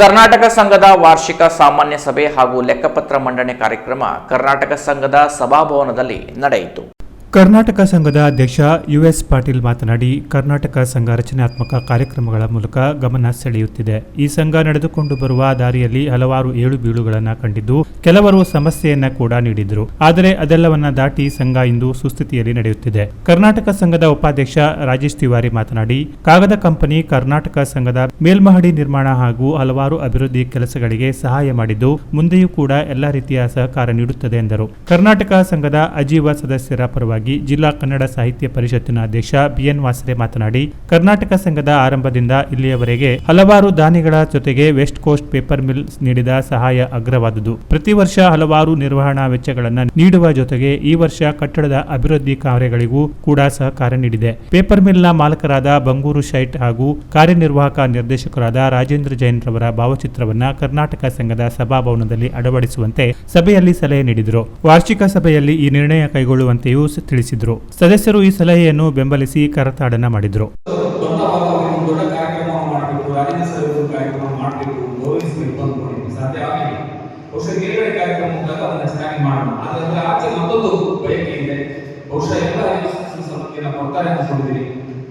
ಕರ್ನಾಟಕ ಸಂಘದ ವಾರ್ಷಿಕ ಸಾಮಾನ್ಯ ಸಭೆ ಹಾಗೂ ಲೆಕ್ಕಪತ್ರ ಮಂಡನೆ ಕಾರ್ಯಕ್ರಮ ಕರ್ನಾಟಕ ಸಂಘದ ಸಭಾಭವನದಲ್ಲಿ ನಡೆಯಿತು. ಕರ್ನಾಟಕ ಸಂಘದ ಅಧ್ಯಕ್ಷ ಯುಎಸ್ ಪಾಟೀಲ್ ಮಾತನಾಡಿ, ಕರ್ನಾಟಕ ಸಂಘ ರಚನಾತ್ಮಕ ಕಾರ್ಯಕ್ರಮಗಳ ಮೂಲಕ ಗಮನ ಸೆಳೆಯುತ್ತಿದೆ. ಈ ಸಂಘ ನಡೆದುಕೊಂಡು ಬರುವ ದಾರಿಯಲ್ಲಿ ಹಲವಾರು ಏಳು ಬೀಳುಗಳನ್ನು ಕಂಡಿದ್ದು, ಕೆಲವರು ಸಮಸ್ಯೆಯನ್ನ ಕೂಡ ನೀಡಿದ್ರು. ಆದರೆ ಅದೆಲ್ಲವನ್ನ ದಾಟಿ ಸಂಘ ಇಂದು ಸುಸ್ಥಿತಿಯಲ್ಲಿ ನಡೆಯುತ್ತಿದೆ. ಕರ್ನಾಟಕ ಸಂಘದ ಉಪಾಧ್ಯಕ್ಷ ರಾಜೇಶ್ ತಿವಾರಿ ಮಾತನಾಡಿ, ಕಾಗದ ಕಂಪನಿ ಕರ್ನಾಟಕ ಸಂಘದ ಮೇಲ್ಮಹಡಿ ನಿರ್ಮಾಣ ಹಾಗೂ ಹಲವಾರು ಅಭಿವೃದ್ಧಿ ಕೆಲಸಗಳಿಗೆ ಸಹಾಯ ಮಾಡಿದ್ದು, ಮುಂದೆಯೂ ಕೂಡ ಎಲ್ಲ ರೀತಿಯ ಸಹಕಾರ ನೀಡುತ್ತದೆ ಎಂದರು. ಕರ್ನಾಟಕ ಸಂಘದ ಅಜೀವ ಸದಸ್ಯರ ಪರವಾಗಿ ಜಿಲ್ಲಾ ಕನ್ನಡ ಸಾಹಿತ್ಯ ಪರಿಷತ್ತಿನ ಅಧ್ಯಕ್ಷ ಬಿಎನ್ ವಾಸರೆ ಮಾತನಾಡಿ, ಕರ್ನಾಟಕ ಸಂಘದ ಆರಂಭದಿಂದ ಇಲ್ಲಿಯವರೆಗೆ ಹಲವಾರು ದಾನಿಗಳ ಜೊತೆಗೆ ವೆಸ್ಟ್ ಕೋಸ್ಟ್ ಪೇಪರ್ ಮಿಲ್ ನೀಡಿದ ಸಹಾಯ ಅಗ್ರವಾದುದು ಪ್ರತಿ ವರ್ಷ ಹಲವಾರು ನಿರ್ವಹಣಾ ವೆಚ್ಚಗಳನ್ನು ನೀಡುವ ಜೊತೆಗೆ ಈ ವರ್ಷ ಕಟ್ಟಡದ ಅಭಿವೃದ್ಧಿ ಕಾರ್ಯಗಳಿಗೂ ಕೂಡ ಸಹಕಾರ ನೀಡಿದೆ. ಪೇಪರ್ ಮಿಲ್ನ ಮಾಲಕರಾದ ಬಂಗೂರು ಶೈಟ್ ಹಾಗೂ ಕಾರ್ಯನಿರ್ವಾಹಕ ನಿರ್ದೇಶಕರಾದ ರಾಜೇಂದ್ರ ಜೈನ್ ರವರ ಭಾವಚಿತ್ರವನ್ನ ಕರ್ನಾಟಕ ಸಂಘದ ಸಭಾಭವನದಲ್ಲಿ ಅಳವಡಿಸುವಂತೆ ಸಭೆಯಲ್ಲಿ ಸಲಹೆ ನೀಡಿದರು. ವಾರ್ಷಿಕ ಸಭೆಯಲ್ಲಿ ಈ ನಿರ್ಣಯ ಕೈಗೊಳ್ಳುವಂತೆಯೂ ತಿಳಿಸಿದರು. ಸದಸ್ಯರು ಈ ಸಲಹೆಯನ್ನು ಬೆಂಬಲಿಸಿ ಕರತಾಡನ ಮಾಡಿದರು.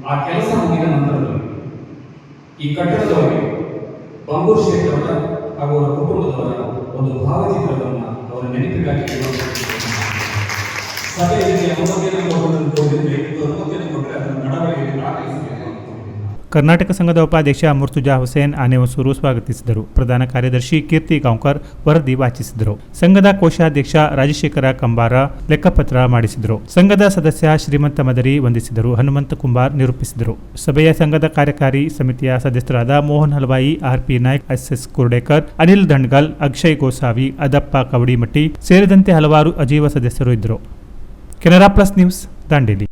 ಆ ಈ ಬಂಗೂರು ಕ್ಷೇತ್ರದ ಹಾಗೂ ಅವರ ಕುಟುಂಬದವರ ಒಂದು ಭಾವಚಿತ್ರವನ್ನು ಕರ್ನಾಟಕ ಸಂಘದ ಉಪಾಧ್ಯಕ್ಷ ಮುರ್ತುಜಾ ಹುಸೇನ್ ಆನೆಹೊಸೂರು ಸ್ವಾಗತಿಸಿದರು. ಪ್ರಧಾನ ಕಾರ್ಯದರ್ಶಿ ಕೀರ್ತಿ ಗಾಂವ್ಕರ್ ವರದಿ ವಾಚಿಸಿದರು. ಸಂಘದ ಕೋಶಾಧ್ಯಕ್ಷ ರಾಜಶೇಖರ ಕಂಬಾರ ಲೆಕ್ಕಪತ್ರ ಮಾಡಿಸಿದರು. ಸಂಘದ ಸದಸ್ಯ ಶ್ರೀಮಂತ ಮದರಿ ವಂದಿಸಿದರು. ಹನುಮಂತ ಕುಂಬಾರ್ ನಿರೂಪಿಸಿದರು. ಸಭೆಯ ಸಂಘದ ಕಾರ್ಯಕಾರಿ ಸಮಿತಿಯ ಸದಸ್ಯರಾದ Mohan Halwai, R P Naik, S S Kurdekar, Anil Dandgal Akshay Gosavi Adappa Kavadimatti ಸೇರಿದಂತೆ ಹಲವಾರು ಅಜೀವ ಸದಸ್ಯರು ಇದ್ದರು. Canara plus news Dandeli